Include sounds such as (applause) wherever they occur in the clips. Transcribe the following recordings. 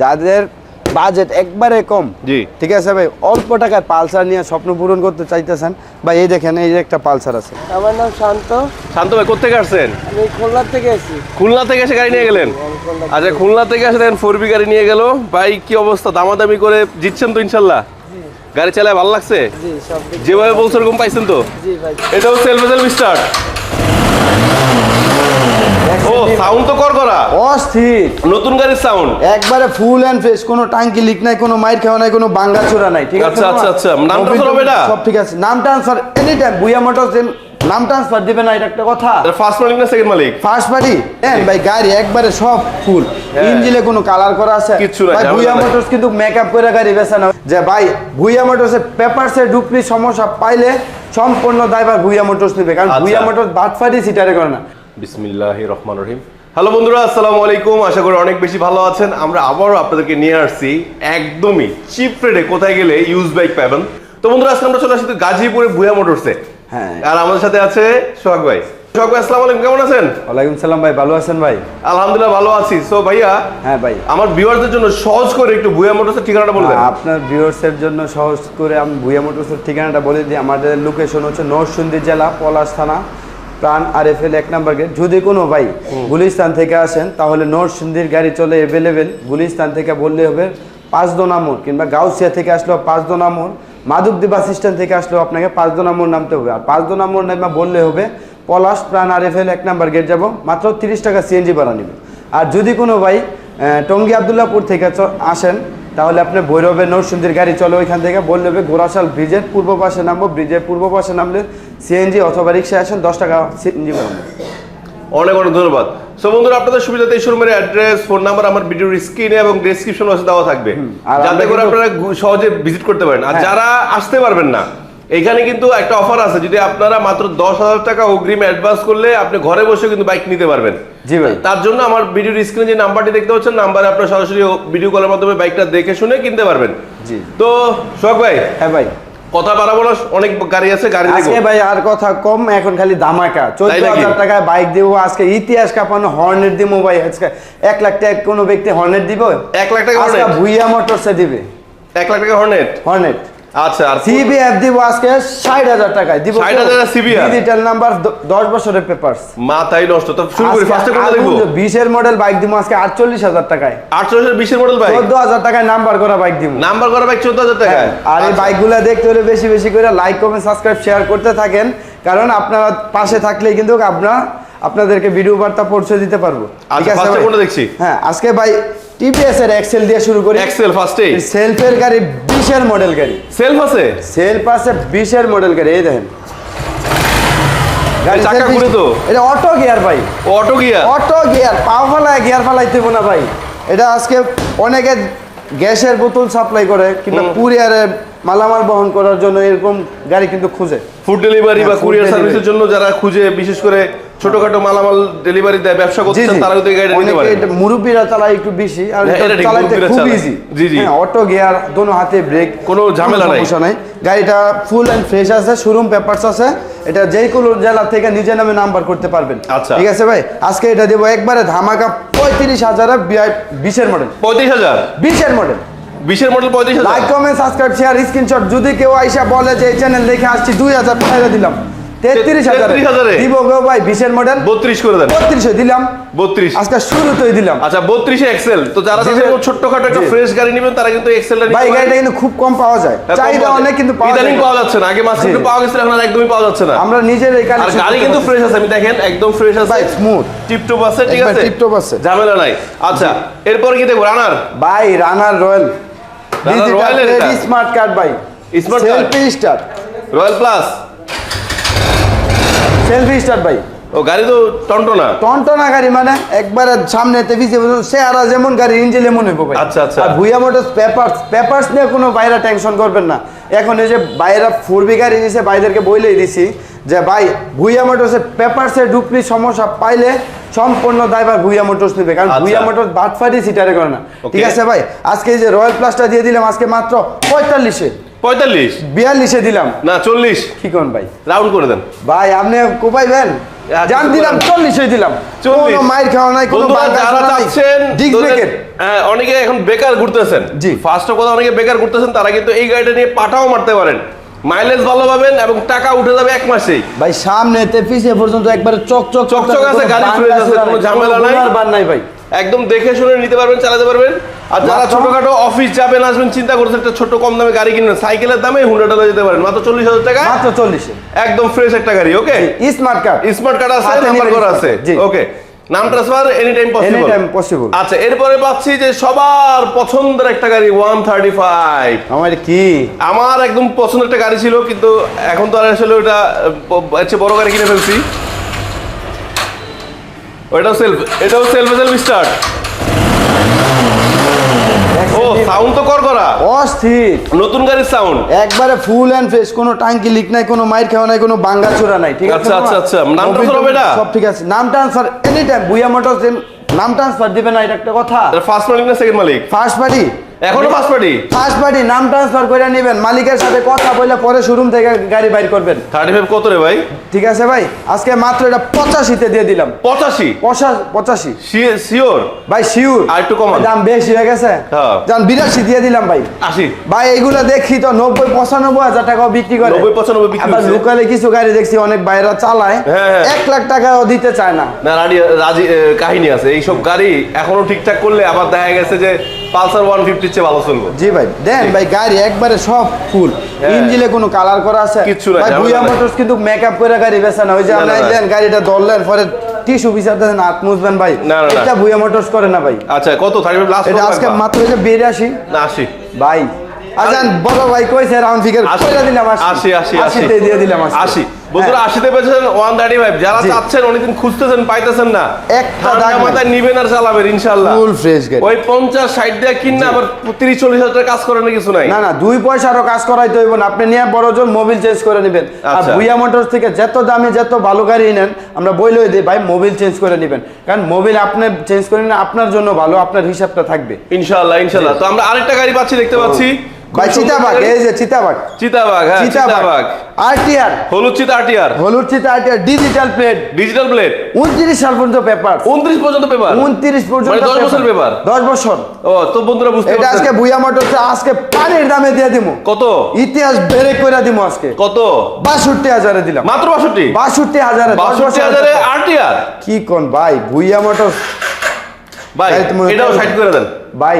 যাদের বাজেট একবারে কম জি। ঠিক আছে ভাই অল্প টাকায় পালসার নিয়ে স্বপ্ন পূরণ করতে চাইতেছেন বা এই দেখেন এই যে একটা পালসার আছে। আমার নাম শান্ত। শান্ত ভাই কোথেকে আসছেন? আমি খুলনার থেকে এসেছি। খুলনা থেকে এসে গাড়ি নিয়ে গেলেন? আচ্ছা খুলনা থেকে এসে দেখেন ফোর বি গাড়ি নিয়ে গেল। ভাই কি অবস্থা? দামাদামি করে জিতছেন তো ইনশাল্লাহ? গাড়ি চালায় ভালো লাগছে? জি সব যেভাবে বলছো ওরকম পাইছেন তো? জি ভাই। এটাও সেলফ সেলফ স্টার্ট ও সাউন্ড তো অস্থির। নতুন গাড়ির সাউন্ড একবারে ফুল এন্ড ফ্রেশ কোনো টাঙ্কি লিক নাই কোনো মাইর খাওয়া নাই কোনো বাঙ্গা চোরা নাই ঠিক আছে আচ্ছা, আচ্ছা, আচ্ছা। নাম হবে? সব ঠিক আছে। নাম transfer any time Buya motors নাম ট্রান্সফার দিবে না এটা একটা কথা। ফার্স্ট মালিক না সেকেন্ড মালিক? ফার্স্ট পার্টি দেন ভাই গাড়ি একবারে সব ফুল ইঞ্জিনে কোনো কালার করা আছে? হ্যাঁ। কিচ্ছু নাই, ভাই ভুইয়া। মোটরস কিন্তু মেকআপ করে গাড়ি বেচে না। যে ভাই ভুইয়া মোটরসে পেপারসে ডুপ্লি সমস্যা পাইলে সম্পূর্ণ দায়ভার ভুইয়া মোটরস নেবে। কারণ। ভুইয়া মোটরস বাটফাটি সিটারে করে না। বিসমিল্লাহ রহমান রহিম। হ্যালো বন্ধুরা আসসালামু আলাইকুম। আশা করি অনেক বেশি ভালো আছেন। আমরা আবারও আপনাদেরকে নিয়ে আসছি একদমই চিপ রেটে কোথায় গেলে ইউজ বাইক পাবেন। তো বন্ধুরা আজকে আমরা চলে আসছি গাজীপুরে ভুয়া মোটরসে হ্যাঁ। আর আমাদের সাথে আছে সোহাগ ভাই। সোহাগ ভাই আসসালামু আলাইকুম। কেমন আছেন? ওয়ালাইকুম সালাম ভাই ভালো আছেন ভাই? আলহামদুলিল্লাহ ভালো আছি। সো ভাইয়া হ্যাঁ ভাই। আমার ভিউয়ারদের জন্য সহজ করে একটু ভুয়া মোটরসের ঠিকানাটা বলে দেন। আপনার ভিউয়ার্সের জন্য সহজ করে আমি ভুইয়া মোটরসের ঠিকানাটা বলে দিই। আমাদের লোকেশন হচ্ছে নরসিংদী জেলা পলাশ থানা। প্রাণ আর এফ এল এক নাম্বার গেট যদি কোনো ভাই গুলিস্তান থেকে আসেন তাহলে নরসিংদীর গাড়ি চলে অ্যাভেলেবেল গুলিস্তান থেকে বললে হবে পাঁচদোনা মোড় কিংবা গাউসিয়া থেকে আসলেও পাঁচদোনা মোড় মাধবদী বাস স্ট্যান্ড থেকে আসলেও আপনাকে পাঁচদোনা মোড় নামতে হবে। আর পাঁচদোনা মোড় নামা বললে হবে পলাশ প্রাণ আর এফ এল এক নাম্বার গেট যাব মাত্র তিরিশ টাকা সিএনজি ভাড়া নেবে। আর যদি কোনো ভাই টঙ্গী আবদুল্লাপুর থেকে আসেন তাহলে আপনি ভৈরবের নরসিংদীর গাড়ি চলে ওইখান থেকে। বললে হবে গোরাশাল ব্রিজের পূর্ব পাশে নামবো। ব্রিজের পূর্ব পাশে নামলে সিএনজি অথবা রিক্সায় আসেন দশ টাকা সিএনজি ভাড়া অনেক অনেক ধন্যবাদ। সো বন্ধুরা আপনাদের সুবিধাতে এই শোরুমের অ্যাড্রেস ফোন নাম্বার আমার ভিডিওর স্ক্রিনে এবং ডেসক্রিপশন বক্সে দেওয়া থাকবে। যাতে করে আপনারা সহজে ভিজিট করতে পারেন। আর হ্যাঁ। যারা আসতে পারবেন না এখানে কিন্তু একটা অফার আছে যদি আপনারা মাত্র দশ হাজার টাকা অগ্রিম অ্যাডভান্স করলে আপনি ঘরে বসে কিন্তু বাইক নিতে পারবেন। জি ভাই। তার জন্য আমার ভিডিওর স্ক্রিনে যে নাম্বারটি দেখতে পাচ্ছেন নাম্বারে আপনারা সরাসরি ভিডিও কলের মাধ্যমে বাইকটা দেখে শুনে কিনতে পারবেন। জি। তো সোহাগ ভাই হ্যাঁ ভাই। কথা বাড়াবো না অনেক গাড়ি আছে গাড়ি আজকে ভাই আর কথা কম এখন খালি ধামাকা। চোদ্দ? হাজার টাকায় বাইক দেবো আজকে ইতিহাস কাঁপানো হর্নেট দিব ভাই আজকে এক লাখ টাকা কোনো ব্যক্তি হর্নেট দিব? এক লাখ টাকা ভুইয়া মোটরসে দিবে। এক লাখ টাকা হর্নেট হর্নেট আচ্ছা আর সিবিএফ দিব আজকে ষাট হাজার টাকায়। দিব 60,000 CBR? ডিজিটাল নাম্বার দশ বছরের পেপারস মাথায় নষ্ট তো শুরু করি ফার্স্টে কোনটা দেখব বিশের মডেল বাইক দিব আজকে মডেল বাইক টাকায়। নাম্বার করা বাইক দিব। নাম্বার করা বাইক হ্যাঁ, আর এই বাইকগুলো দেখতে হলে বেশি বেশি করে লাইক কমেন্ট সাবস্ক্রাইব শেয়ার করতে থাকেন। কারণ আপনারা পাশে থাকলেই কিন্তু আমরা আপনাদেরকে ভিডিও বার্তা পৌঁছে দিতে পারব। আচ্ছা, কোনটা দেখছি? হ্যাঁ আজকে ভাই টিপিএস এর এক্সেল দিয়ে শুরু করি। এক্সেল ফার্স্টে সেলফের গাড়ি বিশের মডেল গাড়ি। সেলফ আছে? সেলফ আছে বিশের মডেল গাড়ি এই দেখেন। গাড়ি চাকা ঘুরে তো? এটা অটো গিয়ার ভাই। অটো গিয়ার অটো গিয়ার পাও ফালায় গিয়ার ফালাইতে না ভাই। এটা আজকে অনেকে গ্যাসের বোতল সাপ্লাই করে কিংবা কুরিয়ারে মালামাল বহন করার জন্য এরকম গাড়ি কিন্তু খুঁজে। ফুড ডেলিভারি বা হ্যাঁ, কুরিয়ার সার্ভিসের জন্য যারা খুঁজে বিশেষ করে ছোটখাটো মালামাল ডেলিভারি দেয় ব্যবসা করছেন তারা কিন্তু গাড়িটা নিতে পারে। মুরব্বীরা চালায় একটু বেশি আর হ্যাঁ, মুরব্বিরা খুব ইজি জি, জি। অটো গিয়ার দোনো হাতে ব্রেক কোনো ঝামেলা নাই। সমস্যা নাই। গাড়িটা ফুল এন্ড ফ্রেশ আছে শোরুম পেপারস আছে। এটা কোনো জেলা থেকে নিজের নামে নাম্বার করতে পারবেন। আচ্ছা। ঠিক আছে ভাই? আজকে এটা দেবো একবারে ধামাকা পঁয়ত্রিশ হাজারে বিশের মডেল পঁয়ত্রিশ হাজার? বিশের মডেল বিশের মডেল পঁয়ত্রিশ like comment subscribe share screenshot যদি কেউ আইসা বলে যে এই চ্যানেল দেখে আসছি দুই হাজার দিলাম। তেত্রিশ হাজার। 33,000 দিব গো ভাই বিশের মডেল বত্রিশ করে দেন। বত্রিশে দিলাম। বত্রিশ। আজকে শুরুতেই দিলাম। আচ্ছা বত্রিশে এক্সেল তো যারা জি, চাচ্ছেন জি। ছোট্টখাটো একটা ফ্রেশ গাড়ি নেবেন তারা কিন্তু এক্সেলটা ভাই গাড়িটা কিন্তু খুব কম পাওয়া যায়। চাহিদা অনেক কিন্তু ইদানিং পাওয়া যাচ্ছে না আগে মাঝে জি। পাওয়া গেছিল এখন একদমই পাওয়া যাচ্ছে না। আমরা নিজের এই আর গাড়ি কিন্তু ফ্রেশ আছে আমি দেখেন একদম ফ্রেশ আছে। ভাই স্মুথ টিপটপ আছে ঠিক আছে? টিপটপ আছে। ঝামেলা নাই। আচ্ছা এরপর কি দেখব? রানার ভাই রানার রয়্যাল? স্মার্ট কার্ড ভাই? Selfie start Royal Plus selfie start ভাই। ও গাড়ি তো টনটনা? টনটনা গাড়ি মানে একবারে সামনে তেভিসে চেহারা যেমন গাড়ি ইঞ্জিন এমন হইব ভাই। আচ্ছা, আচ্ছা। আর ভুইয়া মোটরস পেপারস পেপারস নিয়ে কোনো বাইরা টেনশন করবেন না। এখন এই যে বাইরা ফুরবি গাড়ি নিছে বাইদেরকে বলেই দিছি যে ভাই ভুইয়া মোটরসে পেপারসে ডুপ্লি সমস্যা পাইলে সম্পূর্ণ দায়ভার ভুইয়া মোটরস নেবে। কারণ আচ্ছা। ভুইয়া মোটরস বাটফাটি সিটারে করে না। ঠিক আছে ভাই আজকে এই যে রয়্যাল প্লাসটা দিয়ে দিলাম আজকে মাত্র পঁয়তাল্লিশে। পঁয়তাল্লিশ। বিয়াল্লিশে দিলাম। না চল্লিশ। কি কোন ভাই? রাউন্ড করে দেন। ভাই আপনি কোপাইবেন আচ্ছা, জান দিলাম বলেন। চল্লিশই দিলাম। 40 কোনো মাইর খাওয়া নাই কোনো যারা। চাচ্ছেন। হ্যাঁ, অনেকে এখন বেকার ঘুরতেছেন। জি। ফার্স্ট অল অনেকে বেকার ঘুরতেছেন তারা কিন্তু এই গাড়িটা নিয়ে পাঠাও মারতে পারেন। মাইলেজ ভালো পাবেন এবং টাকা উঠে যাবে এক মাসেই। ভাই সামনেতে পিছিয়ে পর্যন্ত একবারে চক চক চকচক আছে, গাড়ি ফ্রেশ আছে, কোনো ঝামেলা নাই। আর বার নাই ভাই। একদম দেখে শুনে নিতে পারবেন চালাতে পারবেন। আর যারা ছোটখাটো অফিস যাবেন আসবেন চিন্তা করছেন একটা ছোট কম দামে গাড়ি কিনবেন সাইকেলের দামে হুন্ডা লয়ে যেতে পারেন। মাত্র চল্লিশ হাজার টাকা? মাত্র চল্লিশে। একদম ফ্রেশ একটা গাড়ি okay smart card smart card আছে নাম্বার করা আছে। ওকে নাম transfer any time possible possible। আচ্ছা এরপরে পাচ্ছি যে সবার পছন্দের একটা গাড়ি ওয়ান থার্টি ফাইভ আমার কি? আমার একদম পছন্দের একটা গাড়ি ছিল কিন্তু এখন তো আর আসলে ওটা বড় গাড়ি কিনে ফেলছি। ওইটাও সেলফ এটাও সেলফ সেলফ স্টার্ট ও সাউন্ড তো কর করা। অস্থির। নতুন গাড়ির সাউন্ড একবারে ফুল এন্ড ফ্রেশ কোনো টাঙ্কি লিক নাই কোনো মাইর খাওয়া নাই কোনো বাঙ্গা চোরা নাই ঠিক আছে আচ্ছা, আচ্ছা, আচ্ছা। নাম হবে এটা? সব ঠিক আছে। নাম transfer any time Buya motors নাম ট্রান্সফার দিবে না এটা একটা কথা। ফার্স্ট মালিক না সেকেন্ড মালিক? ফার্স্ট পার্টি এখনও ফার্স্ট পার্টি ফার্স্ট পার্টি নাম ট্রান্সফার করে নেবেন মালিকের সাথে কথা বলে পরে শোরুম থেকে গাড়ি বাইর করবেন। থার্টি ফাইভ কত রে ভাই? ঠিক আছে ভাই আজকে মাত্র এটা পঁচাশিতে দিয়ে দিলাম। পঁচাশি? পঁচা- পঁচাশি। শিওর ভাই শিওর আর একটু কমান। দাম বেশি হয়ে গেছে। হ্যাঁ। যান বিরাশি দিয়ে দিলাম ভাই। আশি। ভাই এইগুলো দেখি তো নব্বই পঁচানব্বই হাজার টাকাও বিক্রি করে। 90, 95 বিক্রি আবার লোকালে কিছু গাড়ি দেখছি অনেক বাইরা চালায়। হ্যাঁ, হ্যাঁ। এক লাখ টাকাও দিতে চায় না। না রাজি রাজি কাহিনী আছে। এইসব গাড়ি এখনও ঠিকঠাক করলে আবার দেখা গেছে যে পালসার ওয়ান গাড়ির ভালো চলবো। জি ভাই দেন ভাই গাড়ি একবারে সব ফুল ইঞ্জিনে কোনো কালার করা আছে? কিছু না ভুয়া মোটরস কিন্তু মেকআপ করে গাড়ি বেচা না। ওই যে আপনি দেন গাড়িটা ধরলেন পরে টিস্যু বিচার দেন হাত মুছবেন ভাই। এটা ভুয়া মোটরস করে না ভাই। আচ্ছা কত থাকবে? লাস্ট এটা আজকে মাত্র যে 82 না 80 ভাই আজান বড় ভাই কইছে রাউন্ড ফিগার কইরা দিলাম 80 80 80 দিয়ে দিলাম 80 বছর হ্যাঁ। আশিতে পেয়েছেন ওয়ান থার্টি ফাইভ যারা চাচ্ছেন অনেকদিন খুঁজতেছেন পাইতেছেন না। একটা দাগ মাথায় নিবেন আর চালাবেন ইনশাল্লাহ ফুল ফ্রেশ ওই পঞ্চাশ ষাট দিয়ে আবার তিরিশ চল্লিশ হাজার কিছু নাই। না না দুই কাজ আপনি নিয়ে বড় জন মোবিল চেঞ্জ করে নেবেন। আর আচ্ছা। ভুইয়া মোটরস থেকে যত দামে যত ভালো গাড়ি নেন আমরা বইলেই দিই ভাই মোবিল চেঞ্জ করে নেবেন। কারণ মোবিল আপনি চেঞ্জ করে নিন আপনার জন্য ভালো আপনার হিসাবটা থাকবে। ইনশাল্লাহ ইনশাল্লাহ তো আমরা আরেকটা গাড়ি পাচ্ছি দেখতে পাচ্ছি। ভাই গাড়ি। এই যে চিতাবাগ চিতাবাগ হ্যাঁ চিতাবাগ আরটিআর হলুদ চিতা আটিয়ার হলুদ চিতা RTR digital plate digital plate উনত্রিশ সাল পর্যন্ত পেপার উনত্রিশ পর্যন্ত পেপার উনত্রিশ পর্যন্ত মানে বছর পেপার দশ বছর। ও তো বন্ধুরা বুঝতে এটা আজকে ভুইয়া মোটরস আজকে পানির দামে দিয়ে দিব কত? ইতিহাস বেড়ে করে দিব আজকে। কত? বাষট্টি হাজারে দিলাম। মাত্র বাষট্টি? বাষট্টি হাজারে দশ বাষট্টি হাজারে আরটিআর কি কোন ভাই ভুইয়া মোটর। ভাই এটাও। সাইড করে দেন। ভাই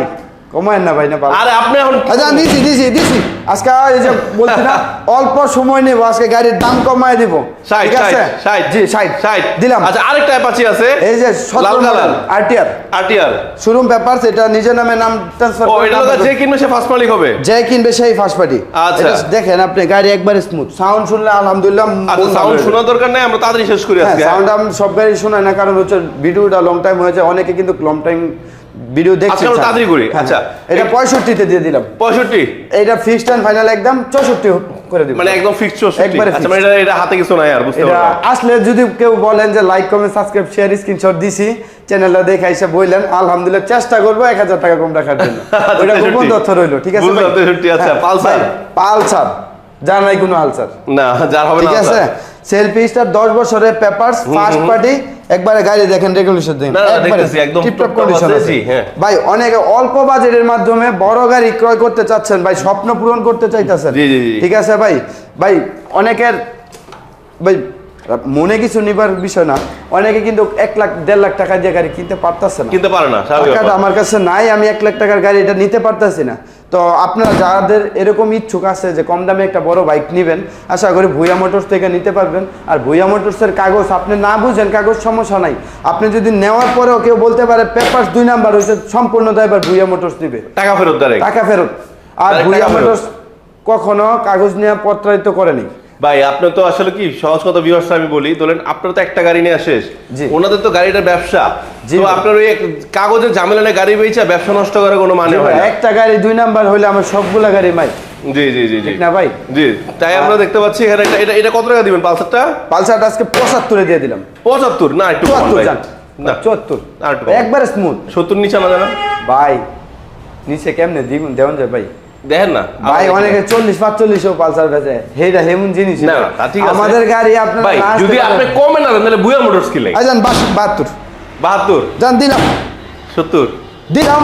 কমায় না ভাই না আরে আপনি এখন আচ্ছা দিছি দিছি দিছি। আজকে এই যে বলছি না অল্প সময় নেব আজকে গাড়ির দাম কমায় দিব। ঠিক আছে? ষাট জি ষাট। ষাট। দিলাম। আচ্ছা আরেকটা অ্যাপাচি আছে। এই যে লাল colour. RTR RTR showroom papers এটা নিজের নামে নাম ট্রান্সফার ও এটা যে কিনবে সে ফার্স্ট মালিক হবে? যে কিনবে সেই ফার্স্ট পার্টি আচ্ছা। দেখেন আপনি গাড়ি একবারে স্মুথ সাউন্ড শুনলে আলহামদুলিল্লাহ আচ্ছা সাউন্ড শোনার দরকার নাই আমরা তাড়াতাড়ি শেষ করি হ্যাঁ আজকে। সাউন্ড আমি সব গাড়ি শোনাই না কারণ হচ্ছে ভিডিওটা লং টাইম হয়েছে অনেকে কিন্তু লং টাইম ভিডিও দেখছে আজকে তাড়াতাড়ি করি, হ্যাঁ, আচ্ছা। এটা পঁয়ষট্টিতে দিয়ে দিলাম। পঁয়ষট্টি? এটা ফিক্সড অ্যান্ড ফাইনাল একদম চৌষট্টি করে দিব। মানে একদম ফিক্স চৌষট্টি। একবারে আচ্ছা মানে এটা এটা হাতে কিছু নাই আর বুঝতে পারলাম। আসলে যদি কেউ বলেন যে like comment subscribe share screenshot দিছি চ্যানেলটা দেখে এসে বললেন আলহামদুলিল্লাহ চেষ্টা করব এক হাজার টাকা কম রাখার জন্য। (laughs) ওইটা গোপন 63 তথ্য রইল ঠিক আছে বুঝলাম, ভাই? 63 আচ্ছা, হ্যাঁ, পালসার। পালসার। যার নাই কোনো আলসার। না যার হবে ঠিক না আছে? সেলফি স্টার দশ বছরের পেপারস ফার্স্ট পার্টি একবারে গাড়ি দেখেন রেগুলেশন দেখেন একবারে একদম টিপটপ কন্ডিশন আছে, হ্যাঁ। ভাই অনেকে অল্প বাজেটের মাধ্যমে বড় গাড়ি ক্রয় করতে চাচ্ছেন ভাই স্বপ্ন পূরণ করতে চাইতেছেন। ঠিক আছে ভাই ভাই অনেকের ভাই মনে কিছু নিবার বিষয় না। অনেকে কিন্তু এক লাখ দেড় লাখ টাকা দিয়ে গাড়ি কিনতে পারতেছে না। কিনতে পারে না টাকাটা আমার কাছে নাই আমি এক লাখ টাকার গাড়ি এটা নিতে পারতেছি না। তো আপনারা যাদের এরকম ইচ্ছুক আছে যে কম দামে একটা বড় বাইক নেবেন আশা করি ভুইয়া মোটরস থেকে নিতে পারবেন। আর ভুইয়া মোটরসের কাগজ আপনি না বুঝেন কাগজ সমস্যা নাই। আপনি যদি নেওয়ার পরেও কেউ বলতে পারে পেপার দুই নাম্বার হয়েছে সম্পূর্ণ দায়বার ভুইয়া মোটরস দিবে টাকা ফেরত টাকা ফেরত। আর ভুইয়া মোটরস কখনো কাগজ নেওয়া পত্রায়িত করেনি। ভাই আপনার তো আসলে কি সহজ কথা বিভার্স আমি বলি ধরেন আপনার তো একটা গাড়ি নিয়ে শেষ। জি। ওনাদের তো গাড়িটা ব্যবসা। তো আপনার ওই কাগজের ঝামেলা নিয়ে গাড়ি বেচা ব্যবসা নষ্ট করার কোনো মানে হয় একটা গাড়ি দুই নাম্বার হলে আমার সবগুলা গাড়ি মাই। জি জি জি জি। না ভাই? জি তাই আমরা দেখতে পাচ্ছি এখানে এটা এটা কত টাকা দিবেন পালসারটা? পালসারটা আজকে পঁচাত্তরে দিয়ে দিলাম। পঁচাত্তর? না একটু না চুয়াত্তর। একবারে স্মুথ সত্তর নিচে আনা যাবে ভাই নিচে কেমনে দিব দেওয়ান যায় ভাই? দেখেন না? ভাই অনেকে চল্লিশ পাঁচচল্লিশও পালসার বেচে। হেটা হেমন জিনিস না না, ঠিক আছে। আমাদের গাড়ি আপনার ভাই যদি আপনি কমে না দেন তাহলে বুয়া মোটরস কিনলেন আজান বাহাত্তর। বাহাত্তর? জান দিলাম। সত্তর? দিলাম।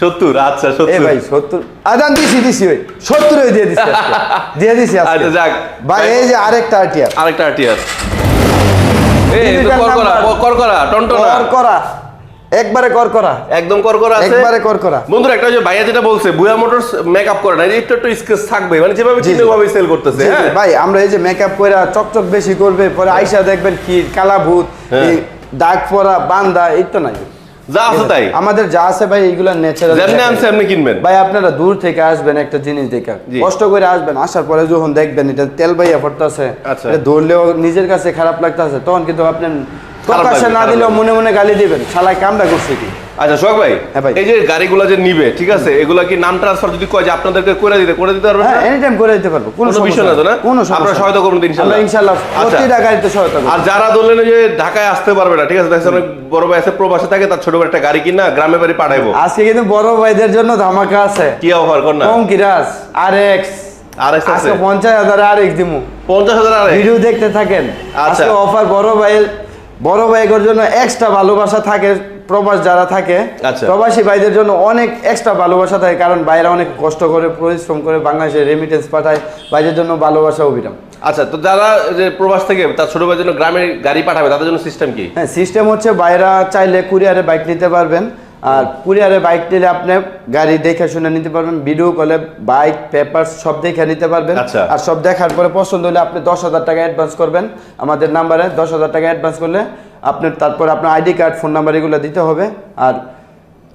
সত্তর আচ্ছা সত্তর। ভাই সত্তর। আজান দিছি দিছি ওই। সত্তর দিয়ে দিছি। (laughs) দিয়ে দিছি আচ্ছা, যাক। ভাই এই যে আরেকটা আটিয়া আরেকটা আরটিআর এই Digital করকরা number। করকরা টনটনা কর করা একবারে কর করা আছে। একবারে কর করা বন্ধুরা একটা যে ভাইয়া যেটা বলছে বুয়া মোটরস মেকআপ করে না একটু একটু স্কেচ থাকবে মানে যেভাবে ভাবে সেল করতেছে হ্যাঁ? ভাই আমরা এই যে মেকআপ করে চকচক বেশি করবে পরে আইসা দেখবেন কি কালা ভূত হ্যাঁ। দাগ পরা বান্দা এই তো নাই। যা আছে তাই। আমাদের যা আছে ভাই এইগুলা ন্যাচারাল যেমনি আনছে এমনি কিনবেন। ভাই আপনারা দূর থেকে আসবেন একটা জিনিস দেখে। কষ্ট করে আসবেন আসার পরে যখন দেখবেন এটা তেল ভাইয়া পড়তেছে আচ্ছা। এটা ধরলেও নিজের কাছে খারাপ লাগতেছে তখন কিন্তু আপনি লাগবে, না দিলেও মনে মনে গালি দিবেন। শালায় কামটা করছে কি? আচ্ছা সোহাগ ভাই হ্যাঁ। এই যে গাড়িগুলো যে নিবে ঠিক আছে এগুলা কি নাম ট্রান্সফার যদি কয় যে আপনাদেরকে করে দিতে করে দিতে পারবেন হ্যাঁ এনি টাইম করে দিতে পারব কোনো বিষয় না তো না? কোনো আপনারা সমস্যা সহায়তা? আমরা ইনশাআল্লাহ আচ্ছা। প্রতিটা গাড়িতে সহায়তা করব। আর যারা ধরলেন যে ঢাকায় আসতে পারবে না ঠিক আছে দেখছেন বড় ভাই আছে প্রবাসে থাকে তার ছোট ভাই একটা গাড়ি কিনা গ্রামে বাড়ি পাঠাইবো। আজকে কিন্তু বড় ভাইদের জন্য ধামাকা আছে। কি অফার কর না। কম কিরাস আর এক্স আর আছে। আজকে পঞ্চাশ হাজার আর এক্স দিমু। পঞ্চাশ হাজার আরে ভিডিও দেখতে থাকেন। আচ্ছা। আজকে অফার বড় ভাইয়ের বড় ভাইয়ের জন্য এক্সট্রা ভালোবাসা থাকে প্রবাস যারা থাকে আচ্ছা। প্রবাসী ভাইদের জন্য অনেক এক্সট্রা ভালোবাসা থাকে কারণ বাইরে অনেক কষ্ট করে পরিশ্রম করে বাংলাদেশে রেমিটেন্স পাঠায় ভাইদের জন্য ভালোবাসা অভিরাম। আচ্ছা তো যারা যে প্রবাস থেকে তার ছোট ভাইয়ের জন্য গ্রামে গাড়ি পাঠাবে তাদের জন্য সিস্টেম কি? হ্যাঁ সিস্টেম হচ্ছে বাইরা চাইলে কুরিয়ারে বাইক নিতে পারবেন। আর কুরিয়ারে বাইক নিলে আপনি গাড়ি দেখে শুনে নিতে পারবেন ভিডিও কলে বাইক পেপার সব দেখে নিতে পারবেন। আচ্ছা। আর সব দেখার পরে পছন্দ হলে আপনি দশ হাজার টাকা অ্যাডভান্স করবেন। আমাদের নাম্বারে দশ হাজার টাকা অ্যাডভান্স করলে আপনার তারপর আপনার আইডি কার্ড ফোন নাম্বার এগুলো দিতে হবে। আর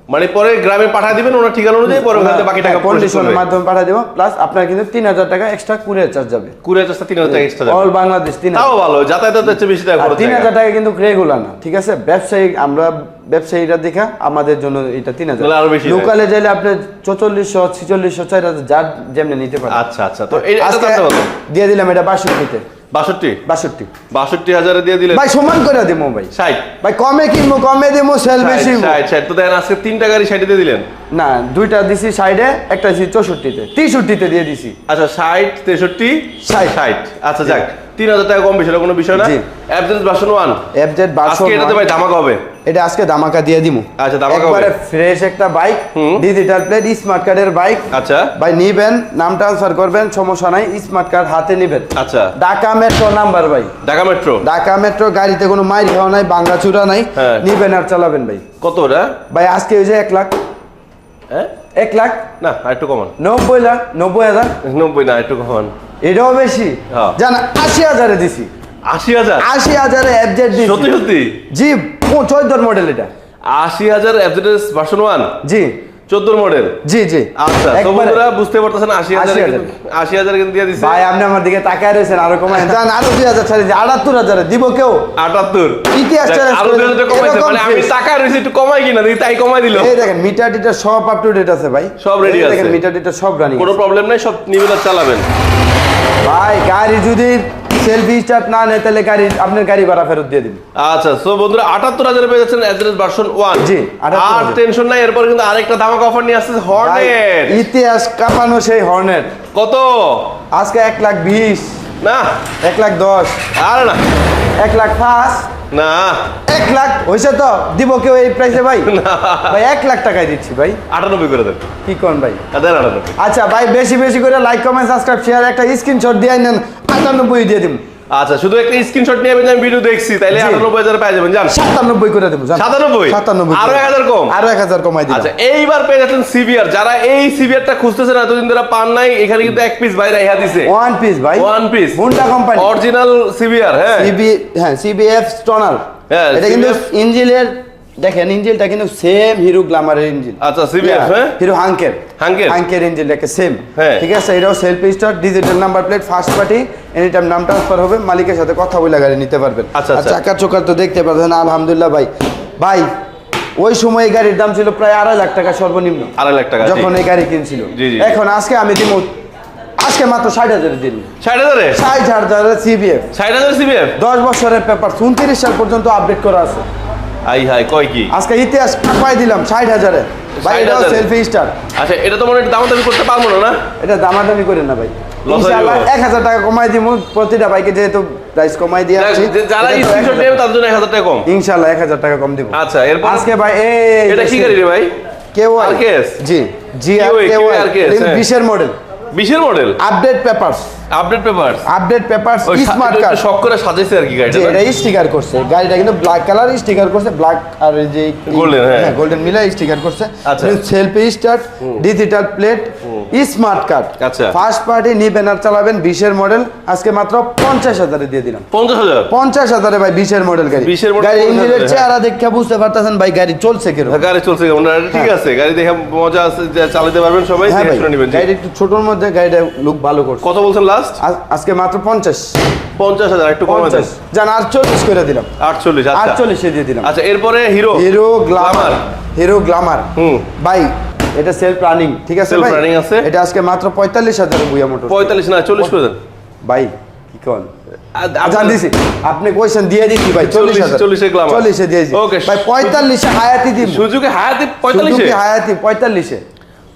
মানে পরে গ্রামে পাঠিয়ে দিবেন ওনার ঠিকানা অনুযায়ী পরে ওখান বাকি টাকা কন্ডিশনের মাধ্যমে পাঠিয়ে দেবো। প্লাস আপনার কিন্তু তিন হাজার টাকা এক্সট্রা কুরিয়ার চার্জ যাবে। হাজার তিন হাজার টাকা এক্সট্রা অল বাংলাদেশ তিন তাও ভালো যাতায়াতের হচ্ছে বেশি টাকা খরচ তিন হয় না। হাজার টাকা কিন্তু রেগুলার না ঠিক আছে? ব্যবসায়ী আমরা ব্যবসায়ীরা দেখা আমাদের জন্য এটা তিন হাজার। লোকালে যাইলে আপনি চৌচল্লিশশো ছিচল্লিশশো চার হাজার যার যেমনি নিতে পারেন আচ্ছা আচ্ছা তো আজকে দিয়ে দিলাম এটা বাষট্টিতে। বাষট্টি? বাষট্টি। বাষট্টি হাজারে দিয়ে দিলেন ভাই সমান করে দিবো ভাই। ষাট। ভাই কমে কিনবো কমে দিবো সেল বেশি ষাট, ষাট, ষাট। তো আজকে তিনটা গাড়ি ষাটে দিলেন। না দুইটা দিছি সাইডে একটা দিছি চৌষট্টিতে। তেষট্টিতে দিয়ে দিছি। আচ্ছা ষাট তেষট্টি ষাট। ষাট। আচ্ছা যাক তিন হাজার টাকা কম বেশি কোনো বিষয় না। জি। অ্যাপজেন্স ভার্সন ওয়ান এফজেড আজকে এটাতে ভাই ধামাকা হবে। এটা আজকে দামাকা দিয়ে দিমু। আচ্ছা, দামাকা একবারে ফ্রেশ একটা বাইক ডিজিটাল প্লেট স্মার্ট কার্ডের বাইক আচ্ছা। ভাই নিবেন নাম ট্রান্সফার করবেন সমস্যা নাই স্মার্ট কার্ড হাতে নিবেন। আচ্ছা। ঢাকা মেট্রো নাম্বার ভাই। ঢাকা মেট্রো ঢাকা মেট্রো গাড়িতে কোনো মাইর খাওয়া নাই বাংলা চূড়া নাই। হ্যাঁ। নিবেন আর চালাবেন ভাই। কত ওটা? ভাই আজকে হয়েছে এক লাখ। হ্যাঁ? এক লাখ? না একটু কমান। নব্বই লাখ নব্বই হাজার। নব্বই না একটু কমান। এটাও বেশি। জানা জান আশি হাজারে দিছি। আশি হাজার? আশি হাজারে এফজেড দিছি সত্যি সত্যি? জি। চোদ্দোর মডেল এটা? আশি হাজার অ্যাপজেন্স ভার্সন ওয়ান জি। চোদ্দোর মডেল জি জি। আচ্ছা তো বন্ধুরা বুঝতে পারতেছেন আশি হাজার আশি হাজার। কিন্তু দিয়ে দিচ্ছে ভাই আপনি আমার দিকে তাকায় রয়েছেন আরও কমাই জান আরও দুই হাজার ছাড়ি দিই আটাত্তর হাজারে দিব কেউ। আটাত্তর। ইতিহাস আরও দুই হাজার কমাইছে মানে আমি। টাকা রয়েছে একটু কমাই কিনা দেখি তাই কমাই দিল। এই দেখেন মিটার টিটার সব আপ টু ডেট আছে ভাই। সব ready এই দেখেন আছে। মিটার টিটার সব রানিং কোনো প্রবলেম নাই সব নিবেদন চালাবেন। ভাই গাড়ি যদি সেলফি স্টার্ট না নেয় তাহলে গাড়ি আপনার গাড়ি ভাড়া ফেরত দিয়ে দিন। আচ্ছা সো বন্ধুরা আটাত্তর হাজারে পেয়ে যাচ্ছেন অ্যাড্রেস ভার্সন ওয়ান জি, আর টেনশন নাই এরপর কিন্তু আরেকটা ধামাকা অফার নিয়ে আসছে হর্নেট ইতিহাস কাঁপানো সেই হর্নেট কত? আজকে এক লাখ বিশ। না। এক লাখ দশ। আর না। এক লাখ পাঁচ। না। এক লাখ হয়েছে তো দিব কেউ এই প্রাইসে ভাই? ভাই এক লাখ টাকায় দিচ্ছি ভাই। আটানব্বই করে দেন। কি করেন ভাই? আচ্ছা ভাই বেশি বেশি করে লাইক কমেন্ট সাবস্ক্রাইব শেয়ার একটা স্ক্রিনশট দিয়ে নেন আটানব্বই দিয়ে দিন আচ্ছা শুধু একটা স্ক্রিনশট নিয়ে আমি ভিডিও দেখছি তাইলে জি। আটানব্বই পেয়ে যাবেন জান সাতানব্বই করে দেবো জান। সাতানব্বই? সাতানব্বই আরও করে। এক হাজার কম? আরও এক হাজার কমাই দিন আচ্ছা এইবার পেয়ে যাচ্ছেন সিভিয়ার যারা এই সিভিয়ারটা খুঁজতেছেন এতদিন ধরে পান নাই এখানে কিন্তু এক পিস ভাই রাইহা দিছে ওয়ান পিস ভাই ওয়ান পিস মুন্ডা কোম্পানি অরিজিনাল সিভিয়ার হ্যাঁ সিবি হ্যাঁ সিবিএফ স্টোনার হ্যাঁ, এটা কিন্তু ইঞ্জিনের দেখেন ইঞ্জিনটা কিন্তু সেম হিরো গ্ল্যামারের ইঞ্জিন আচ্ছা, হ্যাঁ? হিরো হাঙ্কের হাঙ্কের? হাঙ্কের ইঞ্জিন দেখে সেম। ঠিক আছে এটাও self start digital number plate first party any time নাম ট্রান্সফার হবে মালিকের সাথে কথা বলে গাড়ি নিতে পারবেন। আচ্ছা, আর আচ্ছা। চোকার তো দেখতে পাচ্ছেন আলহামদুলিল্লাহ ভাই। ভাই ওই সময় এই গাড়ির দাম ছিল প্রায় আড়াই লাখ টাকা সর্বনিম্ন। আড়াই লাখ টাকা যখন এই গাড়ি কিনছিল। এখন আজকে আমি দিব আজকে মাত্র ষাট হাজারের দিন ষাট হাজারে? ষাট হাজারের সিবিএফ ষাট হাজার সিবিএফ দশ বছরের পেপার উনত্রিশ সাল পর্যন্ত আপডেট করা আছে। আই হাই কয় কি? আজকে ইতিহাস পাই দিলাম ষাট হাজারে। ভাই 60,000 এটাও এ? সেলফি স্টার আচ্ছা এটা তো মনে হয় দাম দামি করতে পারব না না? এটা দামাদামি করেন না ভাই। ইনশাআল্লাহ যাবে। এক হাজার টাকা কমাই দিব প্রতিটা বাইকে যেহেতু প্রাইস কমাই দিয়ে আসছি। যে- যারা স্ক্রিনশট নেবে তাদের জন্য এক হাজার টাকা কম। ইনশাআল্লাহ এক হাজার টাকা কম দিব। আচ্ছা এরপর? আজকে ভাই এই এটা কি গাড়ি রে ভাই? কেউ RKS? জি জি আর RKS, হ্যাঁ। বিশের মডেল বিশের model update papers update paper update papers smart card শখ করে সাজাইছে আর কি গাড়িটা এটা স্টিকার করছে। গাড়িটা কিন্তু ব্ল্যাক কালার স্টিকার করছে ব্ল্যাক আর এই যে Golden, হ্যাঁ। গোল্ডেন মিলা স্টিকার করছে। Selfie start digital plate smart card আচ্ছা। ফার্স্ট পার্টি নিবেন আর চালাবেন বিশের মডেল আজকে মাত্র পঞ্চাশ হাজারে দিয়ে দিলাম। পঞ্চাশ হাজার? পঞ্চাশ হাজারে ভাই বিশের মডেল গাড়ি। 20 এর model গাড়ি 50,000 ইঞ্জিনের হ্যাঁ। চেহারা দেখে বুঝতে পারতেছেন ভাই গাড়ি চলছে কীরকম। গাড়ি চলছে কেমন ঠিক হ্যাঁ। আছে গাড়ি দেখে মজা আছে চালাতে পারবেন সবাই হ্যাঁ দেখে শুনে নেবেন গাড়ি একটু ছোটোর মধ্যে গাড়িটা লুক ভালো করছে। কত বলছেন লাস্ট আজ- আজকে মাত্র পঞ্চাশ। পঞ্চাশ হাজার একটু কমে দেন। জান আটচল্লিশ করে দিলাম। আটচল্লিশ আচ্ছা। আটচল্লিশে দিয়ে দিলাম। আচ্ছা এরপরে Hero Hero Glamour Hero Glamour হুম। ভাই এটা সেলফ রানিং ঠিক আছে Self ভাই? আছে। এটা আজকে মাত্র পঁয়তাল্লিশ হাজার বুয়া মোটর পঁয়তাল্লিশ না চল্লিশ করে দেন। ভাই কি কন? আ- আচ্ছা দিছি। আপনি কইছেন দিয়ে দিচ্ছি ভাই চল্লিশ হাজার। 40 এ Glamour। চল্লিশে দিয়েছি Okay. ভাই পঁয়তাল্লিশে হায়াতি দিব। সুজুকি হায়াতে পঁয়তাল্লিশে? সুজুকি হায়াতি পঁয়তাল্লিশে।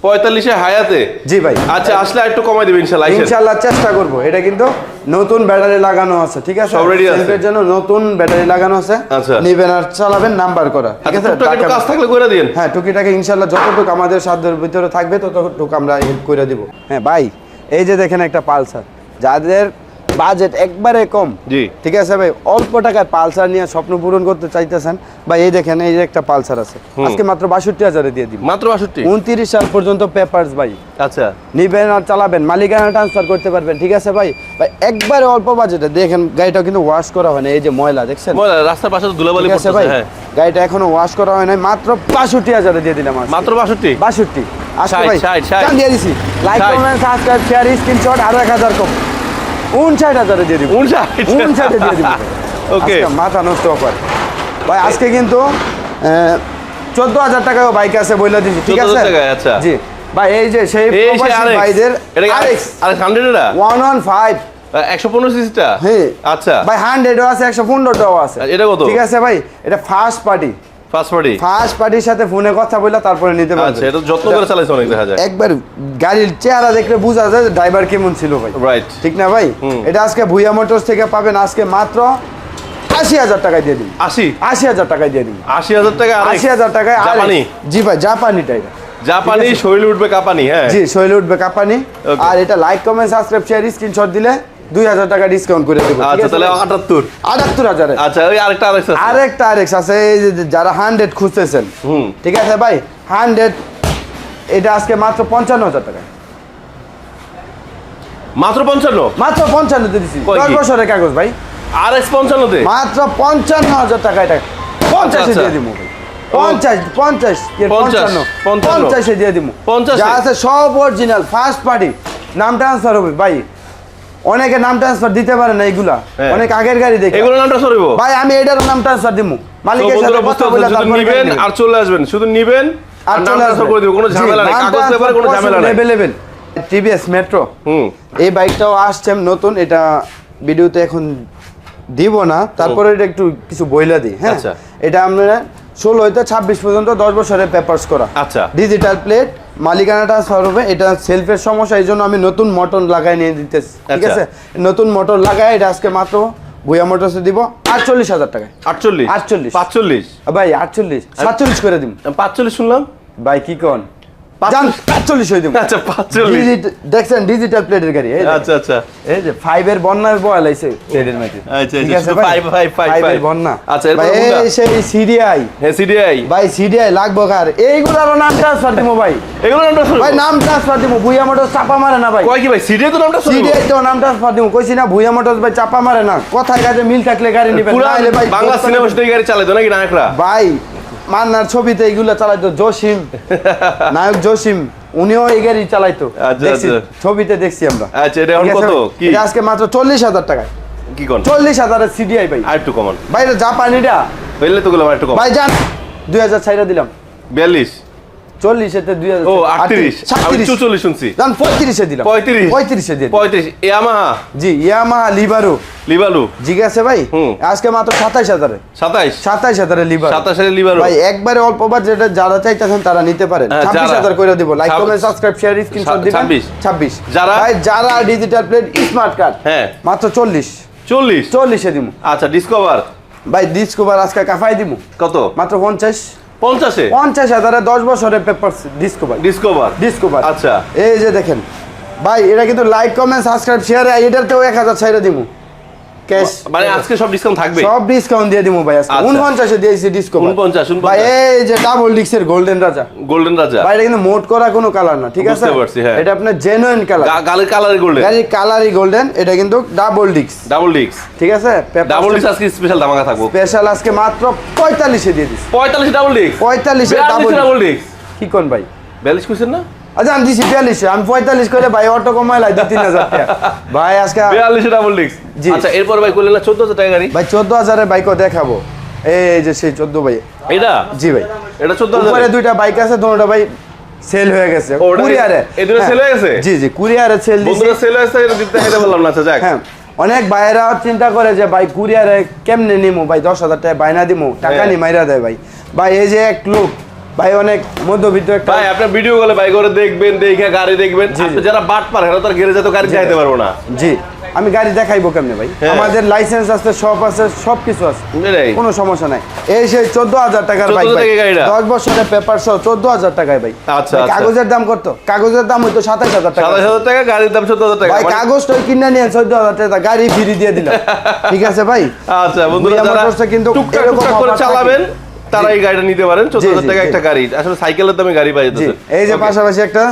পঁয়তাল্লিশে হায়াতে? জি ভাই। আচ্ছা আসলে একটু কমাই দেবেন ইনশাল্লাহ চেষ্টা করব এটা কিন্তু নতুন ব্যাটারি লাগানো আছে ঠিক আছে? ready আছে? সেলফের জন্য নতুন ব্যাটারি লাগানো আছে। আচ্ছা। নিবেন আর চালাবেন নাম্বার করা ঠিক আচ্ছা আছে? টাকা- কাজ থাকলে করে দিন হ্যাঁ টুকিটাকে ইনশাল্লাহ যতটুকু আমাদের সাধ্যের ভিতরে থাকবে ততটুকু আমরা হেল্প করে দিব। হ্যাঁ ভাই এই যে দেখেন একটা পালসার যাদের বাজেট একবারে কম। জি। ঠিক আছে ভাই অল্প টাকায় পালসার নিয়ে স্বপ্ন পূরণ করতে চাইতেছেন। ভাই এই দেখেন এই যে একটা পালসার আছে। আজকে মাত্র বাষট্টি হাজারে দিয়ে দিব। মাত্র বাষট্টি? উনত্রিশ সাল পর্যন্ত পেপারস ভাই। আচ্ছা। নিবেন আর চালাবেন মালিকানা ট্রান্সফার করতে পারবেন ঠিক আছে ভাই? ভাই একবারে অল্প বাজেটে দেখেন গাড়িটা কিন্তু ওয়াশ করা হয় না এই যে ময়লা দেখছেন? ময়লা, রাস্তার পাশে তো ধুলাবালি আছে ভাই? হ্যাঁ। গাড়িটা এখনও ওয়াশ করা হয় নাই মাত্র বাষট্টি হাজারে দিয়ে দিলাম আজকে। মাত্র বাষট্টি? বাষট্টি। ষাট, ভাই দিয়ে দিছি। Like comment subscribe share screenshot আরও এক হাজার কম। উনষাট হাজারে দিয়ে দিব। উনষাট? উনষাটে দিয়ে দিব. (laughs) আজকে মাথা নষ্ট অফার। ভাই আজকে কিন্তু চোদ্দ হাজার টাকাও বাইক আছে বলে দিছি। ঠিক আছে? আচ্ছা। জি। ভাই এই যে সেই ভাইদের RX RX RX hundred one one five. একশো পনেরো সিসিটা? হ্যাঁ। আচ্ছা। ভাই হান্ড্রেডও আছে একশো পনেরোটাও আছে। এটা কত? ঠিক আছে ভাই এটা first party first party first পার্টির সাথে ফোনে কথা বলে তারপরে নিতে পারবেন আচ্ছা এটা যত্ন করে চালাইছে অনেক দেখা যায়। একবার গাড়ির চেহারা দেখলে বোঝা যায় ড্রাইভার কেমন ছিল ভাই। রাইট ঠিক না ভাই? এটা আজকে ভুইয়া মোটরস থেকে পাবেন আজকে মাত্র আশি হাজার টাকায় দিয়ে দিন। আশি? আশি হাজার টাকায় দিয়ে দিন। আশি হাজার টাকা আশি হাজার টাকায় জাপানি? জি ভাই জাপানিটা এটা জাপানি উঠবে কাপানি হ্যাঁ। জি শৈলে উঠবে কাপানি। আর এটা like comment subscribe share screenshot দিলে দুই হাজার টাকা ডিসকাউন্ট করে দেবো আচ্ছা তাহলে? আটাত্তর। আটাত্তর হাজারে। আচ্ছা ওই আরেকটা আরেকটা আছে। আরেকটা আরেক্স আছে এই যে যারা হান্ড্রেড খুঁজতেছেন। হুম। ঠিক আছে ভাই? হান্ড্রেড এটা আজকে মাত্র পঞ্চান্ন হাজার টাকা। মাত্র পঞ্চান্ন? মাত্র পঞ্চান্ন দিচ্ছি কয় দশ? বছরের কাগজ ভাই। আর এক্স পঞ্চান্নতে মাত্র পঞ্চান্ন হাজার টাকা এটা। পঞ্চাশে আচ্ছা। দিয়ে দিব পঞ্চাশ পঞ্চাশ পঞ্চাশ, পঞ্চান্ন। পঞ্চাশে দিয়ে দিব। পঞ্চাশে? যা আছে সব অরিজিনাল ফার্স্ট পার্টি নাম ট্রান্সফার হবে ভাই। অনেকে নাম ট্রান্সফার দিতে পারে না এগুলা। হ্যাঁ। অনেক আগের গাড়ি দেখে। এগুলো নামটা সরিব ভাই আমি এটার নাম ট্রান্সফার তো মালিকের সাথে কথা বলে তারপরে নিবেন। আর চলে আসবেন। শুধু নিবেন আর নাম ট্রান্সফার করে দিব কোনো ঝামেলা নেই। কাগজ পেপারে কোনো ঝামেলা নেই। অ্যাভেলেবেল টিভিএস মেট্রো হুম। এই বাইকটাও আসছে নতুন এটা ভিডিওতে এখন দিব না। তারপরে এটা একটু কিছু বইলা দিই হ্যাঁ? আচ্ছা। এটা আমরা ষোলো হইতে ছাব্বিশ পর্যন্ত দশ বছরের পেপার্স করা। আচ্ছা। ডিজিটাল প্লেট মালিকানাটা ট্রান্সফার হবে এটা সেলফের সমস্যা এই জন্য আমি নতুন মটন লাগাই নিয়ে দিতেছি। ঠিক আচ্ছা। আছে? নতুন মটন লাগাই এটা আজকে মাত্র ভুয়া মোটরসে দিব আটচল্লিশ হাজার টাকায়। আটচল্লিশ? আটচল্লিশ। পাঁচচল্লিশ? ভাই আটচল্লিশ সাতচল্লিশ করে দিব পাঁচচল্লিশ শুনলাম। ভাই কি কন? দেখছেন ডিজিটাল প্লেটের গাড়ি আচ্ছা আচ্ছা। এই যে ফাইভের বন্যার বয়াল প্লেটের চাপা মারে না ভাই। কয় কি ভাই? সিডিআই তো নামটা শুনব সিডিআই তো নাম কইছি না ভুইয়া মোটর ভাই চাপা মারে না। কথায় কাজে মিল থাকলে গাড়ি নাইলে ভাই মান্নার ছবিতে এগুলো চালাইতো জসিম (laughs) নায়ক জসিম উনিও এই গাড়ি চালাইতো। আচ্ছা, আচ্ছা। ছবিতে দেখছি আমরা। আচ্ছা, এটা কত? কি? আজকে মাত্র চল্লিশ হাজার টাকা কি কোন? চল্লিশ হাজারের সিডিআই ভাই। আর একটু কমন। ভাই জাপানিটা। বললে তো গুলো আর একটু কম ভাই যান দুই হাজার ছাইরা দিলাম। বিয়াল্লিশ। চল্লিশেতে দুই হাজার ও আটত্রিশ আমি শুনছি। জান পঁয়ত্রিশে দিলাম। পঁয়ত্রিশ। পঁয়ত্রিশে দিলাম। পঁয়ত্রিশ। ইয়ামাহা? জি ইয়ামাহা লিবারো। লিবালু জিজ্ঞাসা ভাই আজকে মাত্র সাতাইশ হাজারে। সাতাইশ? সাতাইশ হাজারে লিবার। সাতাশ হাজার ভাই একবারে অল্প যারা চাইতেছেন তারা নিতে পারেন। হ্যাঁ, ছাব্বিশ যারা- হাজার করে দিব। Like comment subscribe share screenshot দিবেন। ছাব্বিশ। ছাব্বিশ। যারা- ভাই যারা ডিজিটাল প্লেট স্মার্ট কার্ড হ্যাঁ। মাত্র চল্লিশ। চল্লিশ? চল্লিশে দিব আচ্ছা ডিসকভার ভাই ডিসকোভার আজকে কাফাই দিব কত? মাত্র পঞ্চাশ। পঞ্চাশে? পঞ্চাশ হাজারে দশ বছরের পেপার ডিসকোভার ডিসকভার ডিসকভার আচ্ছা। এই যে দেখেন ভাই এটা কিন্তু লাইক কমেন্ট সাবস্ক্রাইব শেয়ার এটাতেও এক হাজার ছাইড়ে দিব। ক্যাশ মানে আজকে সব ডিসকাউন্ট থাকবে? সব ডিসকাউন্ট দিয়ে দিব ভাই আজকে। আচ্ছা। দিয়েছি ডিসকোভার 49, 49 ভাই এই যে ডাবল ডিক্সের গোল্ডেন রাজা। গোল্ডেন রাজা। ভাই এটা কিন্তু মোট করা কোনো কালার না ঠিক আছে? বুঝতে পারছি, হ্যাঁ। এটা আপনার জেনুইন কালার গালের গোল্ডেন কালারই গোল্ডেন এটা কিন্তু ডাবল ডিক্স ডাবল ডিক্স ঠিক আছে? ডাবল ডিক্স আজকে স্পেশাল ধামাকা থাকব। স্পেশাল আজকে মাত্র পঁয়তাল্লিশে দিয়ে পঁয়তাল্লিশ ডাবল ডিক্স পঁয়তাল্লিশে ডাবল ডাবল ডিক্স কি কোন ভাই? বিয়াল্লিশ কুইছেন না? আচ্ছা আমি দিছি বিয়াল্লিশে আমি পঁয়তাল্লিশ করে ভাই অটো কমাই লাই দু তিন হাজার টাকা। ভাই আজকে বিয়াল্লিশে ডাবল ডিক্স জি। আচ্ছা এরপর ভাই করলেন চোদ্দ হাজার টাকা গাড়ি। ভাই চোদ্দ হাজারের বাইকও দেখাবো। এই যে সেই চোদ্দ ভাই। এটা জি ভাই। এটা চোদ্দ হাজার? দুইটা বাইক আছে দুটোটা ভাই সেল হয়ে গেছে। কুরিয়ারে। এই দুটো হ্যাঁ। হয়ে। গেছে? জি জি কুরিয়ারে সেল দিছি। সেল হয়েছে এটা দিতে দেখাইতে পারলাম না আচ্ছা যাক। হ্যাঁ অনেক বাইরা চিন্তা করে যে ভাই কুরিয়ারে কেমনে নিমু? ভাই দশ হাজার টাকা বাইনা দিমু টাকা হ্যাঁ। নি মাইরা দেয় ভাই। ভাই এই যে এক লোক ভাই অনেক মধ্যবিত্ত একটা ভাই আপনার ভিডিও গুলো বাইক করে দেখবেন দেখে গাড়ি দেখবেন। যারা বাট পার তার গ্যারেজে তো গাড়ি চাইতে পারব না। জি। আমি গাড়ি দেখাইবো কেমনে ভাই? হ্যাঁ। আমাদের লাইসেন্স আছে সব আছে সব কিছু আছে কোনো সমস্যা নাই। এই সেই চোদ্দ হাজার টাকার বাইক ভাই দশ বছরের পেপার সহ চোদ্দ হাজার টাকায় ভাই। আচ্ছা, আচ্ছা। কাগজের দাম কত? কাগজের দাম হইতো সাতাশ হাজার টাকা। সাতাশ হাজার টাকা গাড়ির দাম চোদ্দ হাজার টাকা। ভাই মানে- কাগজটা কিনে নিয়ে চোদ্দ হাজার টাকা গাড়ি ফ্রি দিয়ে দিলাম। (laughs) ঠিক আছে ভাই? আচ্ছা বন্ধুরা যারা কিন্তু। চালাবেন তারা এই গাড়িটা নিতে পারেন চোদ্দ হাজার টাকা একটা গাড়ি। আসলে সাইকেলের দামে গাড়ি পাই এই যে পাশাপাশি একটা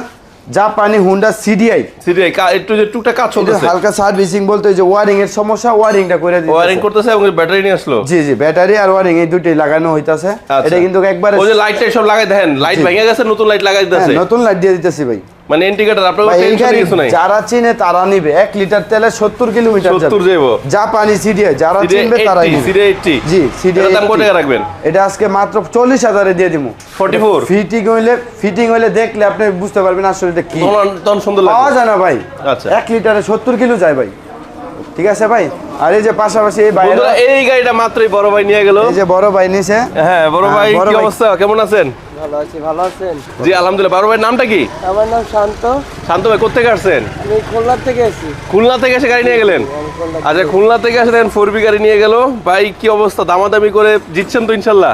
জাপানি হুন্ডা সিডিআই। সিডিআই একটু যে টুকটাক কাজ চলতেছে। হালকা সার্ভিসিং বলতে যে ওয়ারিং এর সমস্যা ওয়ারিংটা করে দিচ্ছে ওয়ারিং করতেছে এবং ব্যাটারি নিয়ে আসলো? জি জি ব্যাটারি আর ওয়ারিং এই দুটেই লাগানো হইতাছে। আচ্ছা। এটা কিন্তু একবার ওই যে লাইট সব লাগাই দেন। লাইট। ভেঙে গেছে নতুন লাইট লাগাই হ্যাঁ, দিতেছে। নতুন লাইট দিয়ে দিতেছি ভাই। মানে ইন্ডিকেটর আপনার টেনশন কিছু নাই। যারা চিনে তারা নিবে। এক লিটার তেলে সত্তর কিলোমিটার 70 যাইবো। জাপানি সিডিআই যারা চিনবে তারাই নিবে। সিরিয়াই 80 জি দাম কত টাকা রাখবেন? এটা আজকে মাত্র চল্লিশ হাজারে দিয়ে দিব 44 ফিটিং হইলে ফিটিং হইলে দেখলে আপনি বুঝতে পারবেন আসলে এটা কি। তখন সুন্দর পাওয়া লাগবে যায় না ভাই। আচ্ছা। এক লিটারে সত্তর কিলো যায় ভাই। ঠিক আছে ভাই? আর এই যে পাশাপাশি এই বাইরে এই গাড়িটা মাত্রই বড় ভাই নিয়ে গেল। এই যে বড় ভাই নিছে। হ্যাঁ বড় হ্যাঁ, ভাই কি অবস্থা? কেমন আছেন? ভালো আছি ভালো আছেন? জি আলহামদুলিল্লাহ। বড় ভাইয়ের নামটা কি? আমার নাম শান্ত। শান্ত ভাই কোথেকে আসছেন? আমি খুলনার থেকে এসেছি। খুলনা থেকে এসে গাড়ি নিয়ে গেলেন? আচ্ছা খুলনা থেকে এসে দেখেন ফোর বি গাড়ি নিয়ে গেল। ভাই কি অবস্থা? দামাদামি করে জিতছেন তো ইনশাল্লাহ?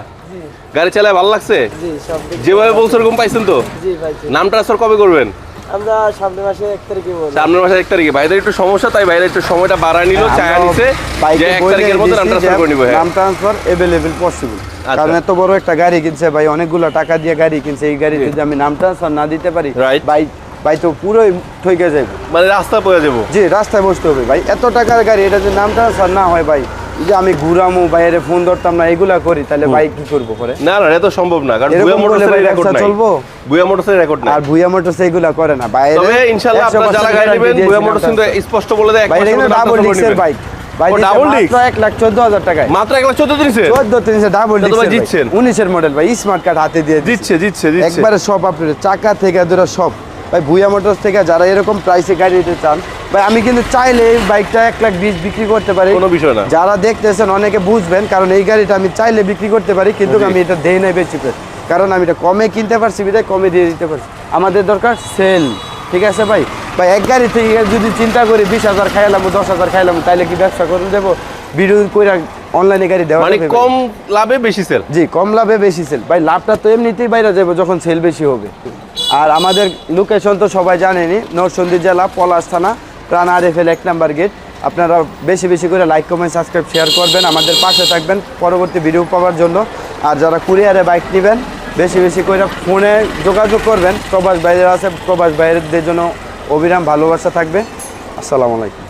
গাড়ি চালায় ভালো লাগছে? জি সব দিক যেভাবে বলছো পাইছেন তো? জি নাম ট্রান্সফার কবে করবেন? আমরা সামনের মাসে এক তারিখে সামনের মাসের এক তারিখে। ভাইদের একটু সমস্যা তাই ভাইরা একটু সময়টা বাড়ায় নিল চায়া আমরাও নিছে যে এক তারিখের মধ্যে নাম ট্রান্সফার করে নিবো হ্যাঁ। নাম ট্রান্সফার এভেলেবেল পসিবল। কারণ এত বড় একটা গাড়ি কিনছে ভাই অনেকগুলো টাকা দিয়ে গাড়ি কিনছে। এই গাড়ি যদি আমি নাম ট্রান্সফার না দিতে পারি ভাই ভাই তো পুরোই ঠকে যাবে মানে রাস্তা পড়ে যাব। জি রাস্তায় বসতে হবে ভাই। এত টাকার গাড়ি এটা যদি না হয় ভাই যে আমি ঘুরামু বাইরে ফোন ধরতাম না এগুলা করি তাহলে ভাই কি করব পরে? না না এটা তো সম্ভব না কারণ বুয়া বলে রেকর্ড নাই। চলবো? বুয়া মোটরসের রেকর্ড নাই। আর ভুয়া মোটরস এগুলা করে না বাইরে তবে ইনশাআল্লাহ আপনারা যারা গাড়ি নেবেন দিয়েছি বুয়া নাম মোটরস কিন্তু transfer। স্পষ্ট বলে দেয় ডাবল ডিক্সের বাইক। ভাই এক লাখ চোদ্দ হাজার টাকায়। মাত্র এক লাখ চোদ্দ চোদ্দ ডাবল জিতছেন। উনিশের মডেল ভাই স্মার্ট কার্ড হাতে দিয়ে একবারে সব আপনার চাকা থেকে ধরে সব। ভাই ভুয়া মোটরস থেকে যারা এরকম প্রাইসে গাড়ি নিতে চান ভাই আমি কিন্তু চাইলে এই বাইকটা এক লাখ বিশ বিক্রি করতে পারি। কোনো বিষয় না। যারা দেখতেছেন অনেকে বুঝবেন কারণ এই গাড়িটা আমি চাইলে বিক্রি করতে পারি কিন্তু আমি এটা দেই নাই বেশি করে। কারণ আমি এটা কমে কিনতে পারছি বিধায় কমে দিয়ে দিতে পারছি। আমাদের দরকার সেল ঠিক আছে ভাই? ভাই এক গাড়ি থেকে যদি চিন্তা করি বিশ হাজার খাইলাম দশ হাজার খাইলাম তাহলে কি ব্যবসা করে দেবো ভিডিও করে অনলাইনে গাড়ি দেওয়া মানে কম লাভে বেশি সেল জি কম লাভে বেশি সেল ভাই লাভটা তো এমনিতেই বাইরে যাবে যখন সেল বেশি হবে। আর আমাদের লোকেশন তো সবাই জানেনি নরসিংদী জেলা পলাশ থানা প্রাণ আর এফ এক নাম্বার গেট আপনারা বেশি বেশি করে লাইক কমেন্ট সাবস্ক্রাইব শেয়ার করবেন আমাদের পাশে থাকবেন পরবর্তী ভিডিও পাওয়ার জন্য। আর যারা কুরিয়ারে বাইক নেবেন বেশি বেশি করে ফোনে যোগাযোগ করবেন। প্রবাস বাইরে আছে, প্রবাস বাইরেদের জন্য অবিরাম ভালোবাসা থাকবে। আসসালামু আলাইকুম।